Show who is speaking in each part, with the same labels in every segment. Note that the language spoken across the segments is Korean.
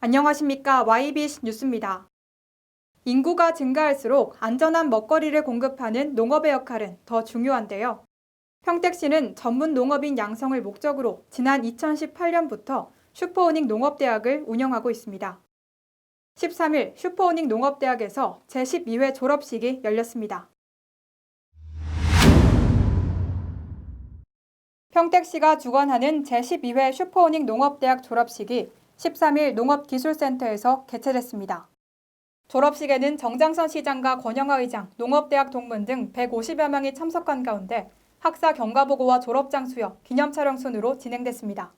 Speaker 1: 안녕하십니까 YBC 뉴스입니다. 인구가 증가할수록 안전한 먹거리를 공급하는 농업의 역할은 더 중요한데요. 평택시는 전문 농업인 양성을 목적으로 지난 2018년부터 슈퍼오닉 농업대학을 운영하고 있습니다. 13일 슈퍼오닉 농업대학에서 제12회 졸업식이 열렸습니다. 평택시가 주관하는 제12회 슈퍼오닉 농업대학 졸업식이 13일 농업기술센터에서 개최됐습니다. 졸업식에는 정장선 시장과 권영하 의장, 농업대학 동문 등 150여 명이 참석한 가운데 학사 경과보고와 졸업장 수여, 기념 촬영 순으로 진행됐습니다.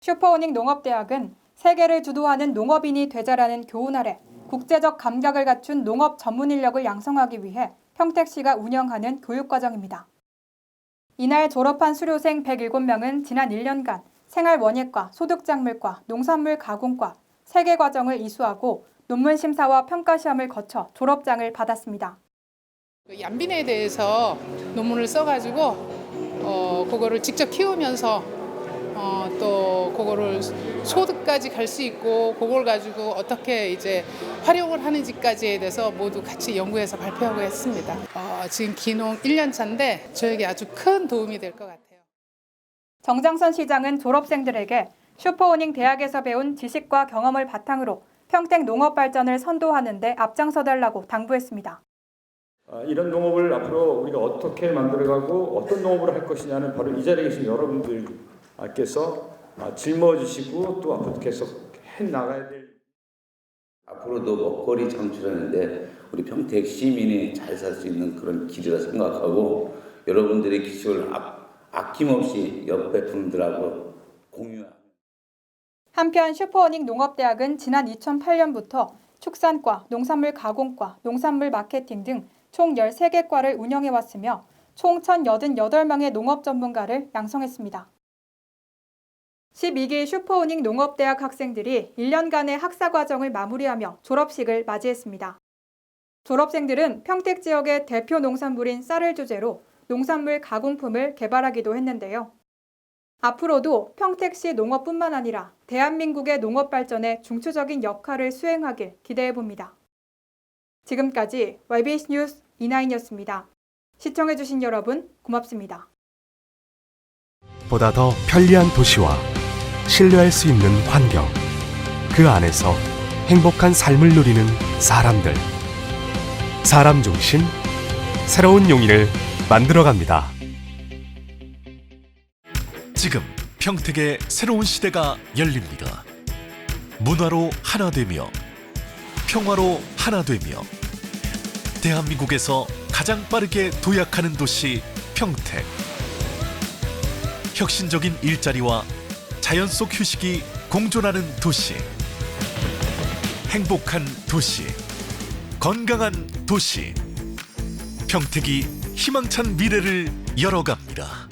Speaker 1: 슈퍼오닉 농업대학은 세계를 주도하는 농업인이 되자라는 교훈 아래 국제적 감각을 갖춘 농업 전문 인력을 양성하기 위해 평택시가 운영하는 교육과정입니다. 이날 졸업한 수료생 107명은 지난 1년간 생활 원예과, 소득작물과, 농산물 가공과 세개 과정을 이수하고 논문 심사와 평가 시험을 거쳐 졸업장을 받았습니다.
Speaker 2: 그 얀빈에 대해서 논문을 써가지고 어 그거를 직접 키우면서 어 또 그거를 소득까지 갈 수 있고 그걸 가지고 어떻게 이제 활용을 하는지까지에 대해서 모두 같이 연구해서 발표하고 했습니다. 어 지금 기농 1년 차인데 저에게 아주 큰 도움이 될 것 같아요.
Speaker 1: 정장선 시장은 졸업생들에게 슈퍼오닝 대학에서 배운 지식과 경험을 바탕으로 평택 농업 발전을 선도하는 데 앞장서 달라고 당부했습니다.
Speaker 3: 아, 이런 농업을 앞으로 우리가 어떻게 만들어가고 어떤 농업을 할 것이냐는 바로 이 자리에 계신 여러분들께서 아, 짊어 주시고 또 앞으로 계속 해 나가야 될
Speaker 4: 앞으로도 먹거리 창출하는데 우리 평택 시민이 잘 살 수 있는 그런 길이라 생각하고 여러분들의 기술을 아, 아낌없이 옆에 분들하고 공유하고
Speaker 1: 한편 슈퍼오닉 농업대학은 지난 2008년부터 축산과, 농산물 가공과, 농산물 마케팅 등 총 13개 과를 운영해 왔으며 총 1,088명의 농업 전문가를 양성했습니다. 12기 슈퍼오닉 농업대학 학생들이 1년간의 학사 과정을 마무리하며 졸업식을 맞이했습니다. 졸업생들은 평택 지역의 대표 농산물인 쌀을 주제로 농산물 가공품을 개발하기도 했는데요. 앞으로도 평택시 농업뿐만 아니라 대한민국의 농업 발전에 중추적인 역할을 수행하길 기대해 봅니다. 지금까지 YBS 뉴스 이나인이었습니다. 시청해주신 여러분 고맙습니다.
Speaker 5: 보다 더 편리한 도시와 신뢰할 수 있는 환경, 그 안에서 행복한 삶을 누리는 사람들. 사람 중심, 새로운 용인을 만들어갑니다.
Speaker 6: 지금 평택의 새로운 시대가 열립니다. 문화로 하나 되며 평화로 하나 되며 대한민국에서 가장 빠르게 도약하는 도시 평택. 혁신적인 일자리와 자연 속 휴식이 공존하는 도시. 행복한 도시. 건강한 도시. 평택이 희망찬 미래를 열어갑니다.